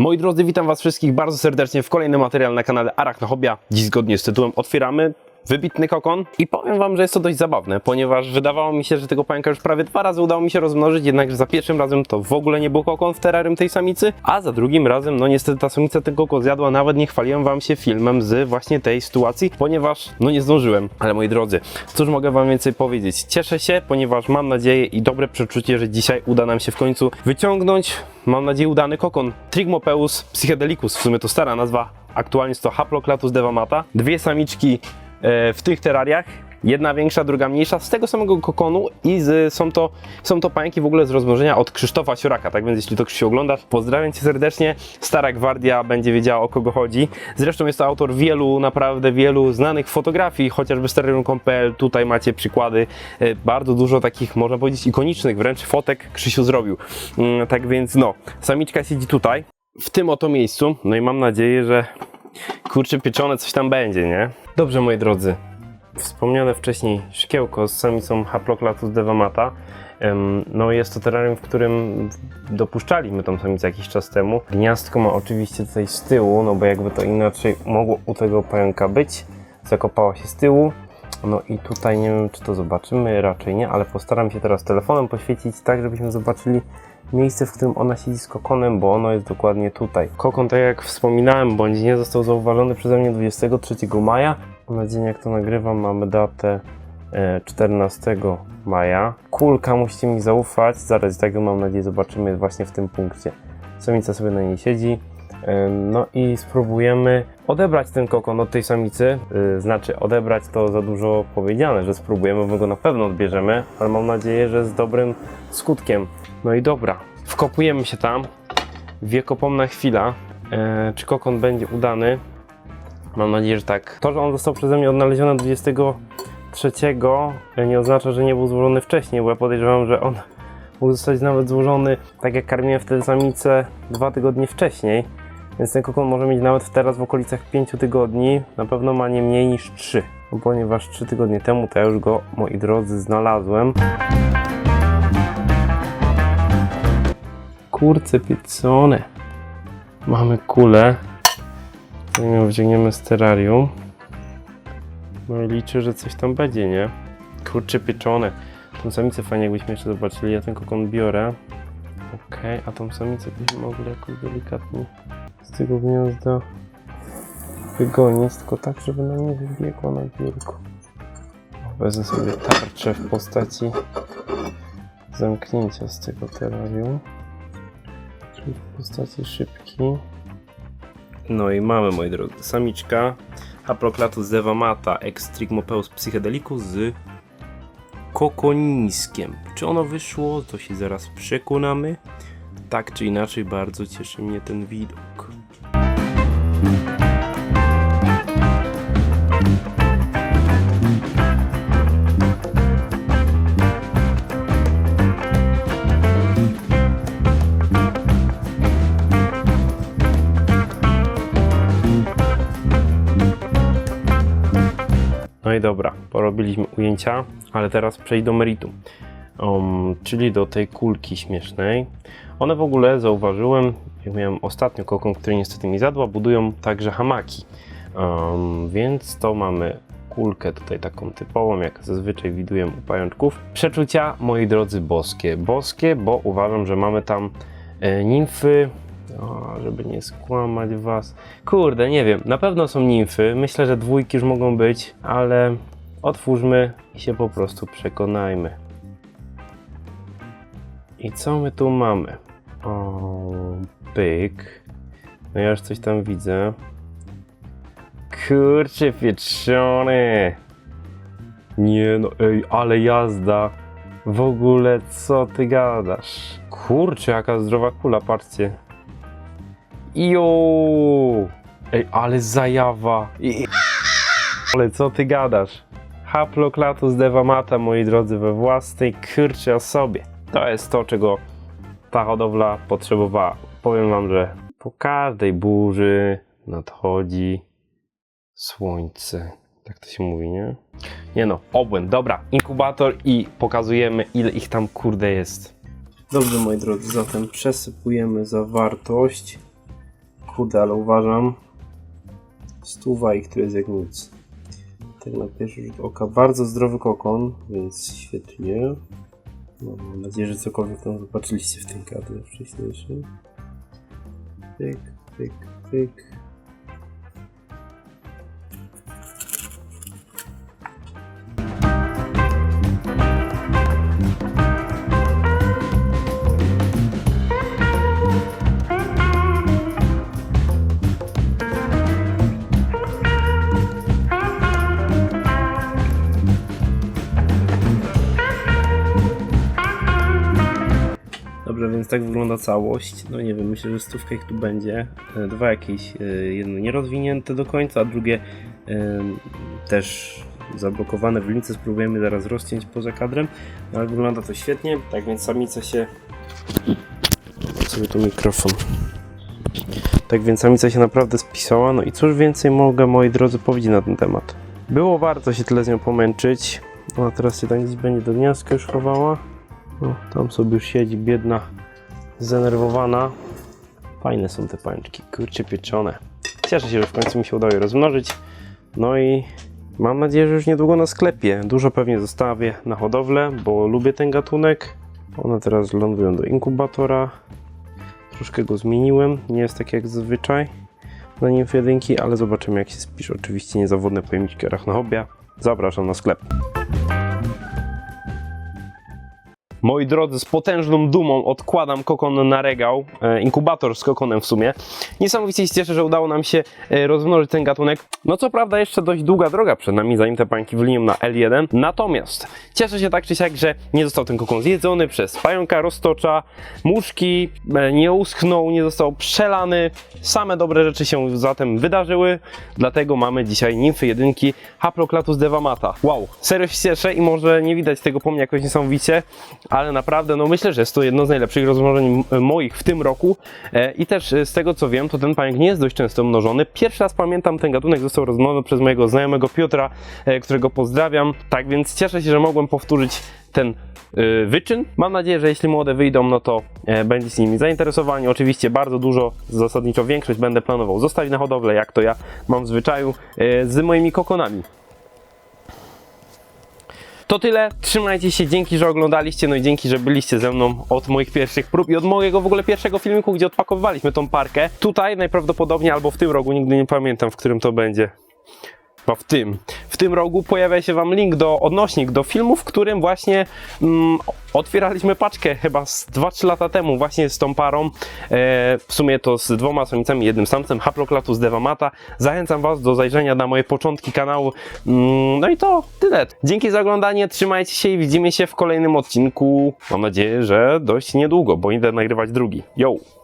Moi drodzy, witam Was wszystkich bardzo serdecznie w kolejnym materiale na kanale Arachnohobia. Dziś zgodnie z tytułem otwieramy wybitny kokon i powiem Wam, że jest to dość zabawne, ponieważ wydawało mi się, że tego pająka już prawie dwa razy udało mi się rozmnożyć, jednakże za pierwszym razem to w ogóle nie był kokon w terrarium tej samicy, a za drugim razem, no niestety ta samica ten kokon zjadła, nawet nie chwaliłem Wam się filmem z właśnie tej sytuacji, ponieważ no nie zdążyłem. Ale moi drodzy, cóż mogę Wam więcej powiedzieć? Cieszę się, ponieważ mam nadzieję i dobre przeczucie, że dzisiaj uda nam się w końcu wyciągnąć, mam nadzieję, udany kokon Trigmopeus psychedelicus, w sumie to stara nazwa, aktualnie jest to Haploclatus devamata. Dwie samiczki w tych terrariach. Jedna większa, druga mniejsza, z tego samego kokonu i z, są, to, są to pająki w ogóle z rozmnożenia od Krzysztofa Sioraka, tak więc jeśli to Krzysiu oglądasz, pozdrawiam Cię serdecznie, Stara Gwardia będzie wiedziała o kogo chodzi. Zresztą jest to autor wielu, naprawdę wielu znanych fotografii, chociażby terrarium.pl, tutaj macie przykłady, e, bardzo dużo takich, można powiedzieć, ikonicznych wręcz fotek Krzysiu zrobił. Mm, Tak więc no, samiczka siedzi tutaj, w tym oto miejscu, no i mam nadzieję, że kurczę pieczone coś tam będzie, nie? Dobrze, moi drodzy. Wspomniane wcześniej szkiełko z samicą Haploclatus devamata. No jest to terrarium, w którym dopuszczaliśmy tą samicę jakiś czas temu. Gniazdko ma oczywiście tutaj z tyłu, no bo jakby to inaczej mogło u tego pająka być. Zakopała się z tyłu. No i tutaj nie wiem, czy to zobaczymy, raczej nie, ale postaram się teraz telefonem poświecić tak, żebyśmy zobaczyli miejsce, w którym ona siedzi z kokonem, bo ono jest dokładnie tutaj. Kokon, tak jak wspominałem, bądź nie został zauważony przeze mnie 23 maja. Na dzień jak to nagrywam mamy datę e, 14 maja. Kulka, musicie mi zaufać, zaraz tak mam nadzieję zobaczymy właśnie w tym punkcie. Samica sobie na niej siedzi. No i spróbujemy odebrać ten kokon od tej samicy. E, Znaczy, odebrać to za dużo powiedziane, że spróbujemy, bo go na pewno odbierzemy, ale mam nadzieję, że z dobrym skutkiem. No i dobra, wkopujemy się tam. Wiekopomna chwila. E, czy kokon będzie udany? Mam nadzieję, że tak. To, że on został przeze mnie odnaleziony 23 e, nie oznacza, że nie był złożony wcześniej, bo ja podejrzewam, że on mógł zostać nawet złożony, tak jak karmiłem wtedy samicę, dwa tygodnie wcześniej. Więc ten kokon może mieć nawet teraz w okolicach 5 tygodni. Na pewno ma nie mniej niż 3. No, ponieważ 3 tygodnie temu to ja już go, moi drodzy, znalazłem. Kurce pieczone. Mamy kulę. którą ją wyciągniemy z terrarium. No i liczę, że coś tam będzie, nie? Kurcze pieczone. Tą samicę fajnie jakbyśmy jeszcze zobaczyli. Ja ten kokon biorę. Okej, a tą samicę byśmy mogli jakoś delikatnie z tego gniazda wygonić, tylko tak, żeby nam nie wybiegła na biurku. Wezmę sobie tarczę w postaci zamknięcia z tego terrarium. Czyli w postaci szybki. No i mamy, moi drodzy, samiczka Haploclatus devamata extrigmopeus psychedelicus z kokoniskiem. Czy ono wyszło, to się zaraz przekonamy. Tak czy inaczej, bardzo cieszy mnie ten widok. No i dobra, porobiliśmy ujęcia, ale teraz przejdę do meritum. Um, czyli do tej kulki śmiesznej. One w ogóle zauważyłem, jak miałem ostatnio kokon, który niestety mi zadła, budują także hamaki. Um, więc to mamy kulkę tutaj taką typową, jak zazwyczaj widuję u pajączków. Przeczucia, moi drodzy, boskie. Boskie, bo uważam, że mamy tam e, nimfy, o, żeby nie skłamać was. Kurde, nie wiem, na pewno są nimfy. Myślę, że dwójki już mogą być, ale otwórzmy i się po prostu przekonajmy. I co my tu mamy? O, pyk. No ja już coś tam widzę. Kurczę, pieczony. Nie no, ej, ale jazda. W ogóle co ty gadasz? Kurczę, jaka zdrowa kula, patrzcie. Jo! Ej, ale zajawa. I... Ale co ty gadasz? Haploclatus devamata, moi drodzy, we własnej kurczej osobie. To jest to, czego ta hodowla potrzebowała. Powiem wam, że po każdej burzy nadchodzi słońce. Tak to się mówi, nie? Nie no, obłęd. Dobra, inkubator i pokazujemy, ile ich tam kurde jest. Dobrze, moi drodzy, zatem przesypujemy zawartość. Kurde, ale uważam. Stuwa i który jest jak nic. Tak na pierwszy rzut oka. Bardzo zdrowy kokon, więc świetnie. No, mam nadzieję, że cokolwiek tam zobaczyliście w tym kadrze wcześniejszym. Pyk, pyk, pyk. Tak wygląda całość. No nie wiem, myślę, że stówka ich tu będzie. E, Dwa jakieś, e, jedno nierozwinięte do końca, a drugie e, też zablokowane w lince. Spróbujemy zaraz rozciąć poza kadrem, no, ale wygląda to świetnie. Tak więc samica się... Sobie tu mikrofon. Tak więc samica się naprawdę spisała. No i cóż więcej mogę, moi drodzy, powiedzieć na ten temat. Było warto się tyle z nią pomęczyć. No a teraz się tam gdzieś będzie do gniazdka już chowała. O, tam sobie już siedzi, biedna, zdenerwowana. Fajne są te pańczki, kurcie pieczone. Cieszę się, że w końcu mi się udało je rozmnożyć. No i mam nadzieję, że już niedługo na sklepie. Dużo pewnie zostawię na hodowlę, bo lubię ten gatunek. One teraz lądują do inkubatora. Troszkę go zmieniłem, nie jest tak jak zazwyczaj na nim jedynki, ale zobaczymy jak się spisze. Oczywiście niezawodne pojemniki arachnohobia. Zapraszam na sklep. Moi drodzy, z potężną dumą odkładam kokon na regał, e, inkubator z kokonem w sumie. Niesamowicie się cieszę, że udało nam się e, rozmnożyć ten gatunek. No co prawda jeszcze dość długa droga przed nami, zanim te pańki wylinią na L1. Natomiast cieszę się tak czy siak, że nie został ten kokon zjedzony przez pająka, roztocza, muszki, e, nie uschnął, nie został przelany. Same dobre rzeczy się zatem wydarzyły, dlatego mamy dzisiaj nimfy jedynki Haploclatus devamata. Wow, serio się cieszę i może nie widać tego po mnie jakoś niesamowicie, ale naprawdę no myślę, że jest to jedno z najlepszych rozmnożeń moich w tym roku e, i też e, z tego co wiem, to ten pająk nie jest dość często mnożony. Pierwszy raz pamiętam, ten gatunek został rozmnożony przez mojego znajomego Piotra, e, którego pozdrawiam, tak więc cieszę się, że mogłem powtórzyć ten wyczyn. Mam nadzieję, że jeśli młode wyjdą, no to będzie z nimi zainteresowani. Oczywiście bardzo dużo, zasadniczo większość będę planował zostawić na hodowlę, jak to ja mam w zwyczaju z moimi kokonami. To tyle. Trzymajcie się. Dzięki, że oglądaliście. No i dzięki, że byliście ze mną od moich pierwszych prób i od mojego w ogóle pierwszego filmiku, gdzie odpakowywaliśmy tą parkę. Tutaj najprawdopodobniej albo w tym rogu, nigdy nie pamiętam, w którym to będzie. Chyba w tym. Tym rogu pojawia się Wam link do odnośnik do filmu, w którym właśnie mm, otwieraliśmy paczkę chyba z 2-3 lata temu właśnie z tą parą. E, w sumie to z dwoma samicami, jednym samcem, Haploclatus devamata. Zachęcam Was do zajrzenia na moje początki kanału. Mm, no i to tyle. Dzięki za oglądanie, trzymajcie się i widzimy się w kolejnym odcinku. Mam nadzieję, że dość niedługo, bo idę nagrywać drugi. Yo!